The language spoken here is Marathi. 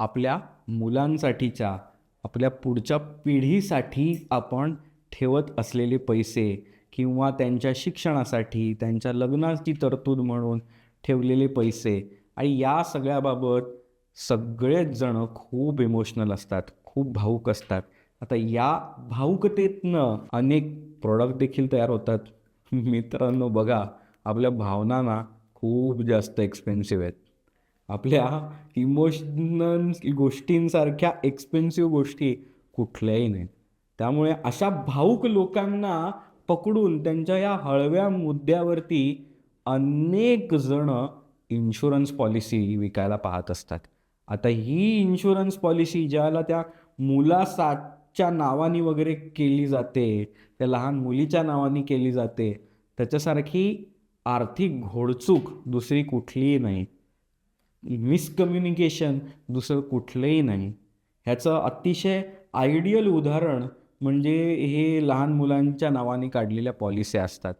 आपल्या मुलांसाठीच्या आपल्या पुढच्या पिढीसाठी आपण ठेवत असलेले पैसे किंवा त्यांच्या शिक्षणासाठी त्यांच्या लग्नाची तरतूद म्हणून ठेवलेले पैसे. आणि या सगळ्याबाबत सगळेच जणं खूप इमोशनल असतात खूप भाऊक असतात. आता या भाऊकतेतनं अनेक प्रॉडक्ट देखील तयार होतात. मित्रांनो बघा आपल्या भावनांना खूप जास्त एक्सपेन्सिव्ह आहेत. आपल्या इमोशनल गोष्टींसारख्या एक्सपेन्सिव्ह गोष्टी कुठल्याही नाहीत. त्यामुळे अशा भाऊक लोकांना पकडून त्यांच्या या हळव्या मुद्द्यावरती अनेक जण इन्शुरन्स पॉलिसी विकायला पाहत असतात. आता ही इन्शुरन्स पॉलिसी ज्याला त्या मुलासाच्या नावाने वगैरे केली जाते त्या लहान मुलीच्या नावाने केली जाते त्याच्यासारखी आर्थिक घोडचूक दुसरी कुठलीही नाही. मिसकम्युनिकेशन दुसरं कुठलंही नाही. ह्याचं अतिशय आयडियल उदाहरण म्हणजे हे लहान मुलांच्या नावाने काढलेल्या पॉलिसी असतात.